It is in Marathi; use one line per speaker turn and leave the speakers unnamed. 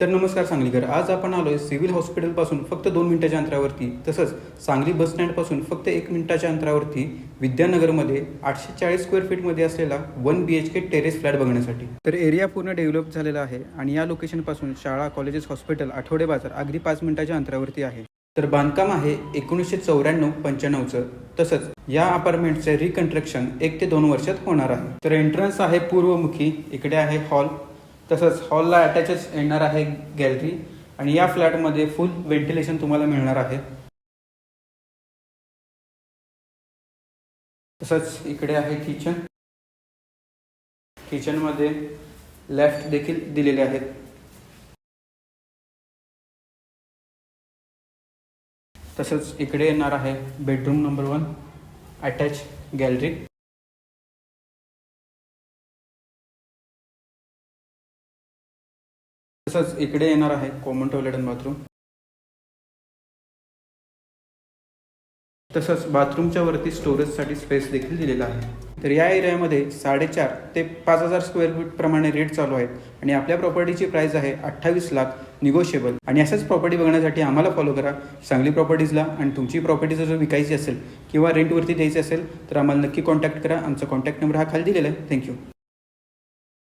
तर नमस्कार सांगलीकर. आज आपण आलोय सिव्हिल हॉस्पिटलपासून फक्त दोन मिनिटाच्या अंतरावरती. तसंच सांगली बस स्टँडपासून फक्त एक मिनिटाच्या अंतरावरती विद्यानगरमध्ये आठशे चाळीस स्क्वेअर फीटमध्ये असलेला one B H K terrace flat बघण्यासाठी. तर एरिया पूर्ण डेव्हलप झालेला आहे आणि या लोकेशनपासून शाळा कॉलेजेस हॉस्पिटल आठवडे बाजार अगदी पाच मिनिटाच्या अंतरावरती आहे. तर बांधकाम आहे एकोणीसशे चौऱ्याण्णव पंच्याण्णवचं. तसंच या अपार्टमेंटचे रिकन्स्ट्रक्शन एक ते दोन वर्षात होणार आहे. तर एंट्रन्स आहे पूर्वमुखी. इकडे आहे हॉल तसंच हॉलला अटॅचच येणार आहे गॅलरी आणि या फ्लॅटमध्ये फुल व्हेंटिलेशन तुम्हाला मिळणार आहे. तसंच इकडे आहे किचन किचनमध्ये लेफ्ट देखील दिलेले आहेत. तसंच इकडे येणार आहे bedroom number one attach gallery तसंच इकडे येणार आहे कॉमन टॉयलेट आणि बाथरूम तसंच बाथरूमच्या वरती स्टोरेजसाठी स्पेस देखील दिलेला आहे. तर या एरियामध्ये साडेचार ते पाच हजार स्क्वेअर फीट प्रमाणे रेट चालू आहेत आणि आपल्या प्रॉपर्टीची प्राइस आहे अठ्ठावीस लाख निगोशिएबल आणि अशाच प्रॉपर्टी बघण्यासाठी आम्हाला फॉलो करा सांगली प्रॉपर्टीजला आणि तुमची प्रॉपर्टी जर विकायची असेल किंवा रेंटवरती द्यायची असेल तर आम्हाला नक्की कॉन्टॅक्ट करा. आमचा कॉन्टॅक्ट नंबर हा खाली दिलेला आहे. थँक्यू